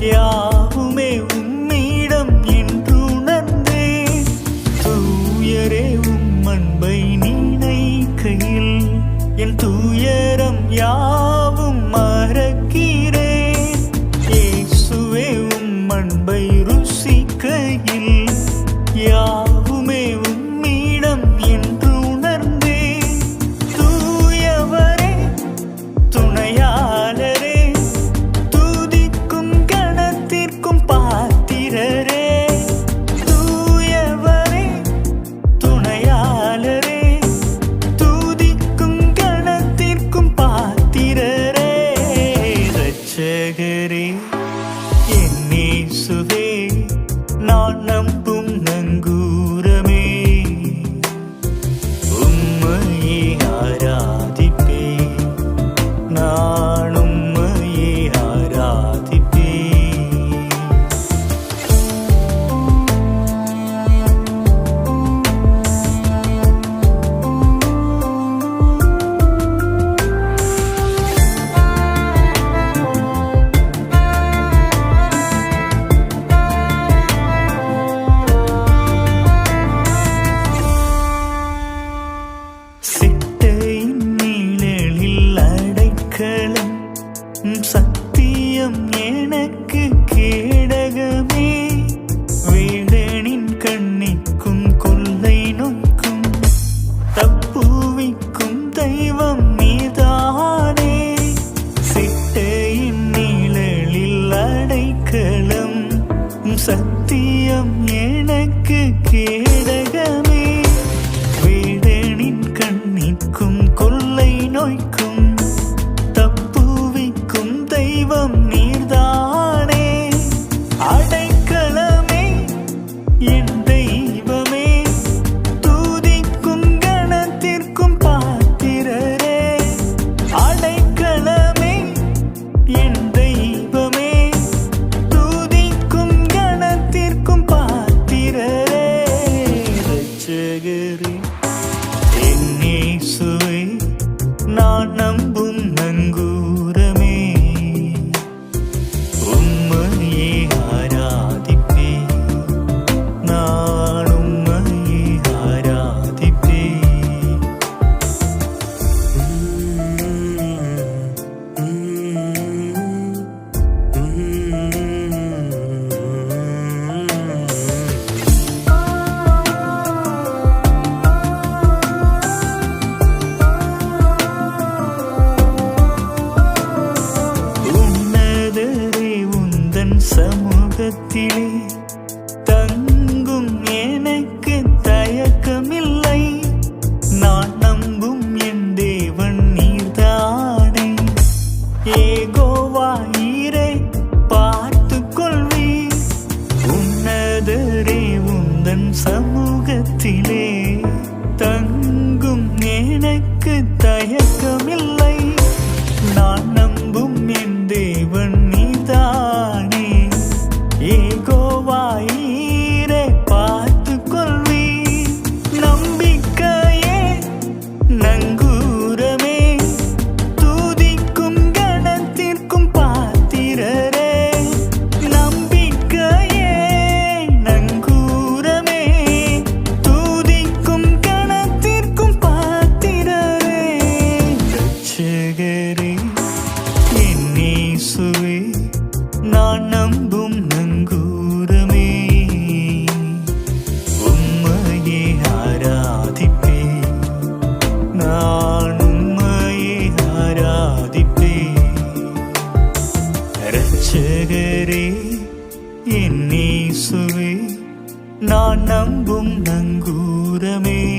யாவுமே உம்மிடம் என்று உணர்ந்தேன். தூயரே உம் அன்பை நினைக்கையில் என் தூயரம் யாவும் நான் சத்தியம் எனக்கு கே சமூகத்திலே தங்கும் எனக்கு தயக்கமில்லை. நான் நம்பும் என் தேவன் நீர்தானே. ஏகோவாயிரே பார்த்து கொள்வே உன்னதரே உந்தன் சமூகத்திலே தங்கும் எனக்கு தயக்கமில்லை. நான் நம்பும் என் தேவன் நீதான் ஏகோவாயீரே பார்த்து கொள்வி நம்பிக்கையே நங்கூரமே. தூதிக்கும் கணத்திற்கும் பாத்திரரே. நம்பிக்கையே நங்கூரமே. தூதிக்கும் கணத்திற்கும் பாத்திரரே. ரட்சகரே என்னே சுவே நான் நம்பும் ரட்சகரே என்னே சுவே நான் நம்பும் நங்கூரமே.